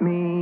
me go.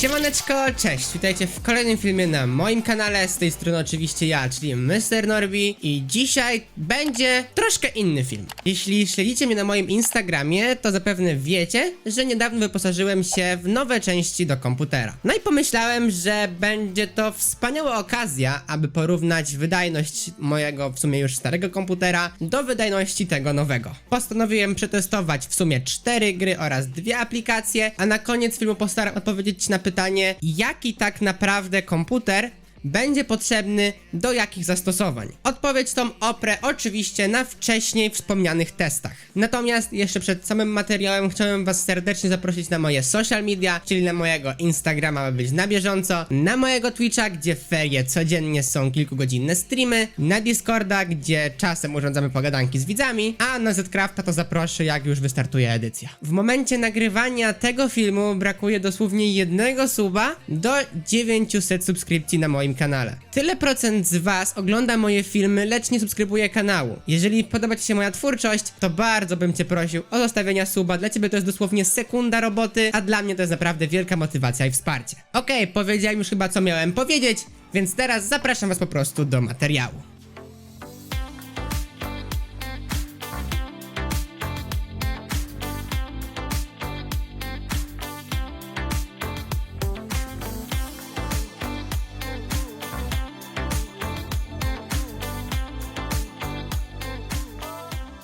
Siemaneczko, cześć, witajcie w kolejnym filmie na moim kanale, z tej strony oczywiście ja, czyli Mr. Norbi i dzisiaj będzie troszkę inny film. Jeśli śledzicie mnie na moim Instagramie, to zapewne wiecie, że niedawno wyposażyłem się w nowe części do komputera. No i pomyślałem, że będzie to wspaniała okazja, aby porównać wydajność mojego w sumie już starego komputera do wydajności tego nowego. Postanowiłem przetestować w sumie cztery gry oraz dwie aplikacje, a na koniec filmu postaram odpowiedzieć na pytanie, jaki tak naprawdę komputer będzie potrzebny do jakich zastosowań. Odpowiedź tą oprę oczywiście na wcześniej wspomnianych testach. Natomiast jeszcze przed samym materiałem chciałem was serdecznie zaprosić na moje social media, czyli na mojego Instagrama, aby być na bieżąco, na mojego Twitcha, gdzie w ferie codziennie są kilkugodzinne streamy, na Discorda, gdzie czasem urządzamy pogadanki z widzami, a na Zcrafta to zaproszę jak już wystartuje edycja. W momencie nagrywania tego filmu brakuje dosłownie jednego suba do 900 subskrypcji na moim kanale. Tyle procent z was ogląda moje filmy, lecz nie subskrybuje kanału. Jeżeli podoba ci się moja twórczość, to bardzo bym cię prosił o zostawienia suba. Dla ciebie to jest dosłownie sekunda roboty, a dla mnie to jest naprawdę wielka motywacja i wsparcie. Okej, powiedziałem już chyba co miałem powiedzieć, więc teraz zapraszam was po prostu do materiału.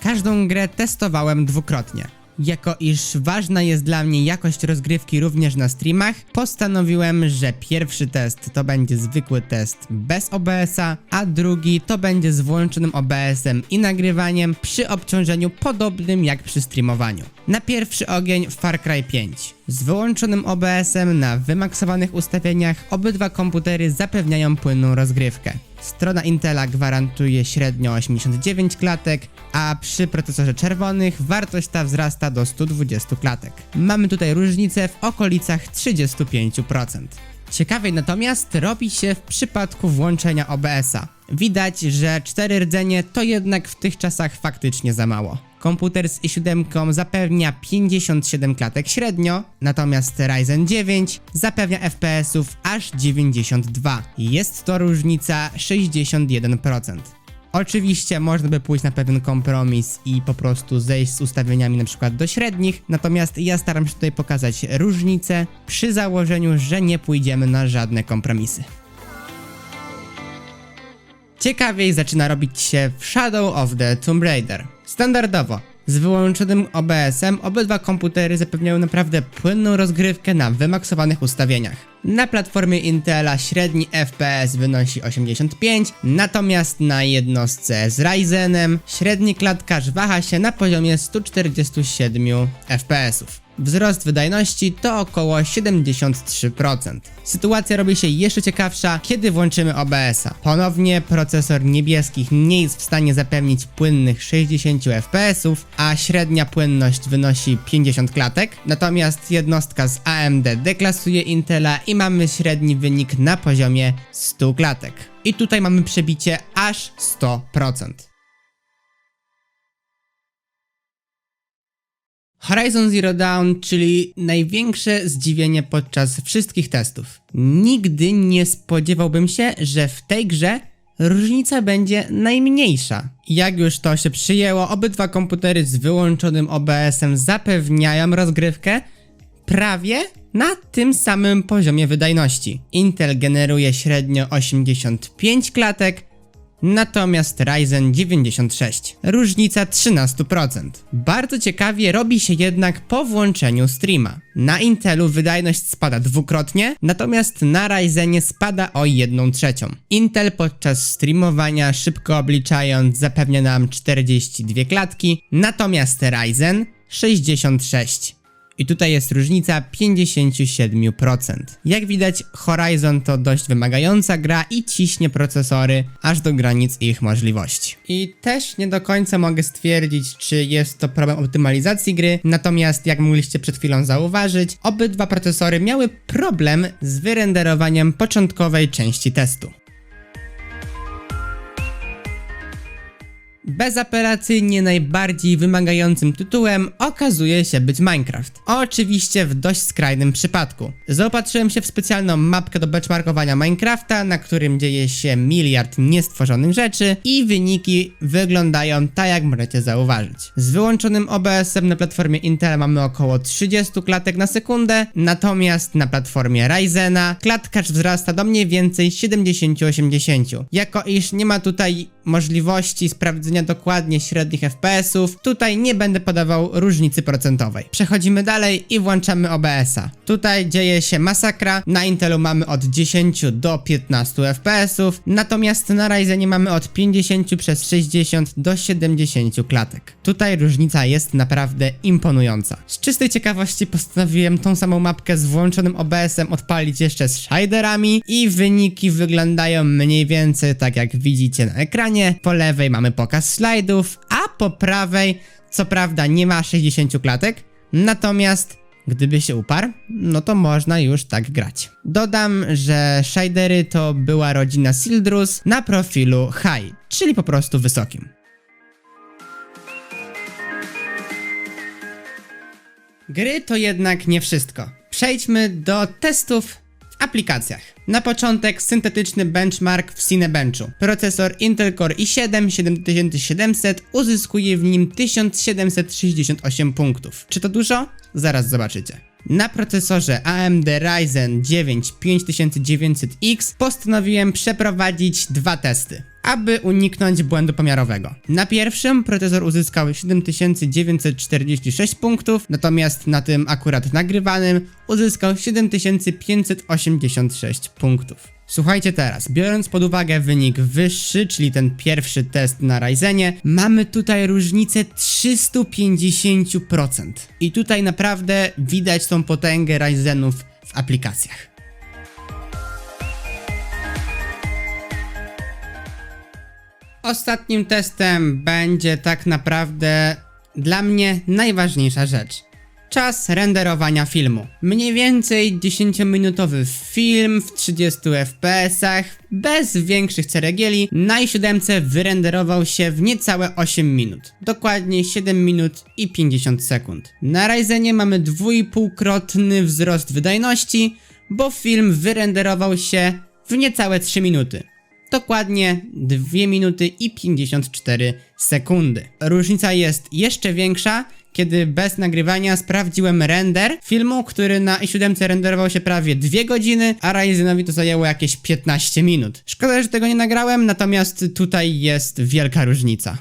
Każdą grę testowałem dwukrotnie. Jako iż ważna jest dla mnie jakość rozgrywki również na streamach, postanowiłem, że pierwszy test to będzie zwykły test bez OBS-a, a drugi to będzie z włączonym OBS-em i nagrywaniem przy obciążeniu podobnym jak przy streamowaniu. Na pierwszy ogień Far Cry 5. Z wyłączonym OBS-em na wymaksowanych ustawieniach obydwa komputery zapewniają płynną rozgrywkę. Strona Intela gwarantuje średnio 89 klatek, a przy procesorze czerwonych wartość ta wzrasta do 120 klatek. Mamy tutaj różnicę w okolicach 35%. Ciekawiej natomiast robi się w przypadku włączenia OBS-a. Widać, że 4 rdzenie to jednak w tych czasach faktycznie za mało. Komputer z i7 zapewnia 57 klatek średnio, natomiast Ryzen 9 zapewnia FPS-ów aż 92. Jest to różnica 61%. Oczywiście można by pójść na pewien kompromis i po prostu zejść z ustawieniami na przykład do średnich, natomiast ja staram się tutaj pokazać różnicę przy założeniu, że nie pójdziemy na żadne kompromisy. Ciekawiej zaczyna robić się w Shadow of the Tomb Raider. Standardowo, z wyłączonym OBS-em obydwa komputery zapewniają naprawdę płynną rozgrywkę na wymaksowanych ustawieniach. Na platformie Intela średni FPS wynosi 85, natomiast na jednostce z Ryzenem średni klatkarz waha się na poziomie 147 FPS-ów. Wzrost wydajności to około 73%. Sytuacja robi się jeszcze ciekawsza, kiedy włączymy OBS-a. Ponownie procesor niebieskich nie jest w stanie zapewnić płynnych 60 FPS-ów, a średnia płynność wynosi 50 klatek. Natomiast jednostka z AMD deklasuje Intela i mamy średni wynik na poziomie 100 klatek. I tutaj mamy przebicie aż 100%. Horizon Zero Dawn, czyli największe zdziwienie podczas wszystkich testów. Nigdy nie spodziewałbym się, że w tej grze różnica będzie najmniejsza. Jak już to się przyjęło, obydwa komputery z wyłączonym OBS-em zapewniają rozgrywkę prawie na tym samym poziomie wydajności. Intel generuje średnio 85 klatek, Natomiast Ryzen 96. Różnica 13%. Bardzo ciekawie robi się jednak po włączeniu streama. Na Intelu wydajność spada dwukrotnie, natomiast na Ryzenie spada o 1 trzecią. Intel podczas streamowania szybko obliczając zapewnia nam 42 klatki, natomiast Ryzen 66. I tutaj jest różnica 57%. Jak widać, Horizon to dość wymagająca gra i ciśnie procesory aż do granic ich możliwości. I też nie do końca mogę stwierdzić, czy jest to problem optymalizacji gry, natomiast jak mogliście przed chwilą zauważyć, obydwa procesory miały problem z wyrenderowaniem początkowej części testu. Bezapelacyjnie najbardziej wymagającym tytułem okazuje się być Minecraft. Oczywiście w dość skrajnym przypadku. Zaopatrzyłem się w specjalną mapkę do benchmarkowania Minecrafta, na którym dzieje się miliard niestworzonych rzeczy i wyniki wyglądają tak jak możecie zauważyć. Z wyłączonym OBS-em na platformie Intel mamy około 30 klatek na sekundę, natomiast na platformie Ryzena klatkacz wzrasta do mniej więcej 70-80. Jako iż nie ma tutaj możliwości sprawdzenia dokładnie średnich FPS-ów, tutaj nie będę podawał różnicy procentowej. Przechodzimy dalej i włączamy OBS-a. Tutaj dzieje się masakra, na Intelu mamy od 10 do 15 FPS-ów, natomiast na Ryzenie mamy od 50 przez 60 do 70 klatek. Tutaj różnica jest naprawdę imponująca. Z czystej ciekawości postanowiłem tą samą mapkę z włączonym OBS-em odpalić jeszcze z shaderami i wyniki wyglądają mniej więcej tak jak widzicie na ekranie. Po lewej mamy pokaz slajdów, a po prawej co prawda nie ma 60 klatek, natomiast Gdyby się uparł, no to można już tak grać. Dodam, że shadery to była rodzina Sildrus na profilu high, czyli po prostu wysokim. Gry to jednak nie wszystko. Przejdźmy do testów aplikacjach. Na początek syntetyczny benchmark w Cinebenchu. Procesor Intel Core i7 7700 uzyskuje w nim 1768 punktów. Czy to dużo? Zaraz zobaczycie. Na procesorze AMD Ryzen 9 5900X postanowiłem przeprowadzić dwa testy, aby uniknąć błędu pomiarowego. Na pierwszym procesor uzyskał 7946 punktów, natomiast na tym akurat nagrywanym uzyskał 7586 punktów. Słuchajcie teraz, biorąc pod uwagę wynik wyższy, czyli ten pierwszy test na Ryzenie, mamy tutaj różnicę 350%. I tutaj naprawdę widać tą potęgę Ryzenów w aplikacjach. Ostatnim testem będzie tak naprawdę dla mnie najważniejsza rzecz. Czas renderowania filmu. Mniej więcej 10-minutowy film w 30 fps, bez większych ceregieli, na i7 wyrenderował się w niecałe 8 minut. Dokładnie 7 minut i 50 sekund. Na Ryzenie mamy dwójpółkrotny wzrost wydajności, bo film wyrenderował się w niecałe 3 minuty. Dokładnie 2 minuty i 54 sekundy. Różnica jest jeszcze większa, kiedy bez nagrywania sprawdziłem render filmu, który na i7 renderował się prawie 2 godziny, a Ryzenowi to zajęło jakieś 15 minut. Szkoda, że tego nie nagrałem, natomiast tutaj jest wielka różnica.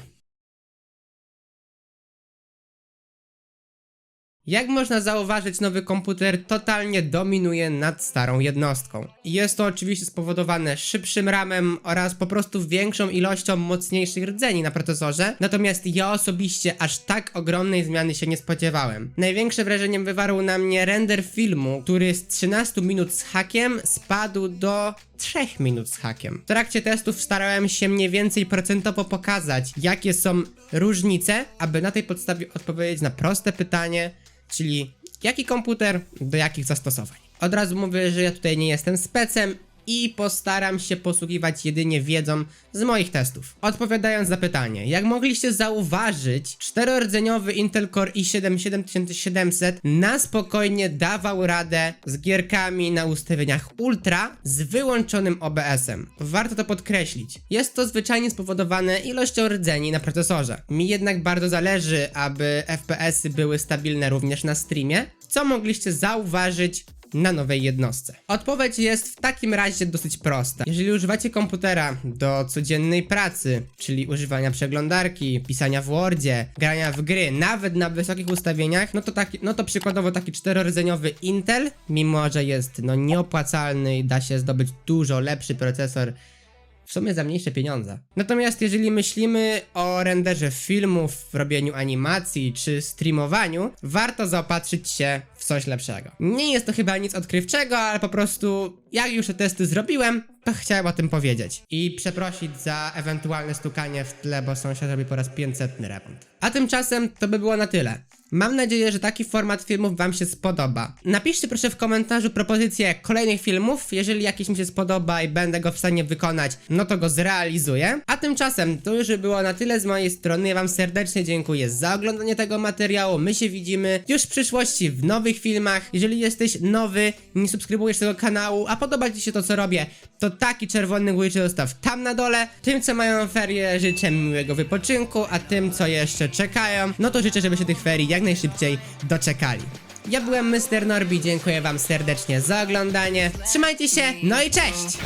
Jak można zauważyć, nowy komputer totalnie dominuje nad starą jednostką. Jest to oczywiście spowodowane szybszym ramem oraz po prostu większą ilością mocniejszych rdzeni na procesorze, natomiast ja osobiście aż tak ogromnej zmiany się nie spodziewałem. Największe wrażenie wywarł na mnie render filmu, który z 13 minut z hakiem spadł do 3 minut z hakiem. W trakcie testów starałem się mniej więcej procentowo pokazać, jakie są różnice, aby na tej podstawie odpowiedzieć na proste pytanie, czyli jaki komputer do jakich zastosowań. Od razu mówię, że ja tutaj nie jestem specem i postaram się posługiwać jedynie wiedzą z moich testów. Odpowiadając na pytanie, jak mogliście zauważyć, czterordzeniowy Intel Core i7 7700 na spokojnie dawał radę z gierkami na ustawieniach Ultra z wyłączonym OBS-em. Warto to podkreślić. Jest to zwyczajnie spowodowane ilością rdzeni na procesorze. Mi jednak bardzo zależy, aby FPS-y były stabilne również na streamie, co mogliście zauważyć na nowej jednostce? Odpowiedź jest w takim razie dosyć prosta. Jeżeli używacie komputera do codziennej pracy, czyli używania przeglądarki, pisania w Wordzie, grania w gry, nawet na wysokich ustawieniach, no to, taki, no to przykładowo taki czterordzeniowy Intel, mimo że jest no nieopłacalny i da się zdobyć dużo lepszy procesor w sumie za mniejsze pieniądze. Natomiast jeżeli myślimy o renderze filmów, robieniu animacji czy streamowaniu, warto zaopatrzyć się w coś lepszego. Nie jest to chyba nic odkrywczego, ale po prostu jak już te testy zrobiłem, to chciałem o tym powiedzieć. I przeprosić za ewentualne stukanie w tle, bo sąsiad robi po raz 500 remont. A tymczasem to by było na tyle. Mam nadzieję, że taki format filmów Wam się spodoba. Napiszcie proszę w komentarzu propozycje kolejnych filmów. Jeżeli jakiś mi się spodoba i będę go w stanie wykonać, no to go zrealizuję. A tymczasem to już by było na tyle z mojej strony. Ja Wam serdecznie dziękuję za oglądanie tego materiału. My się widzimy już w przyszłości w nowych filmach. Jeżeli jesteś nowy, nie subskrybujesz tego kanału, a podoba Ci się to, co robię, to taki czerwony guziczek zostaw tam na dole. Tym, co mają ferie, życzę miłego wypoczynku, a tym, co jeszcze czekają, no to życzę, żeby się tych ferii jak najszybciej doczekali. Ja byłem Mr. Norbi, dziękuję wam serdecznie za oglądanie. Trzymajcie się, no i cześć!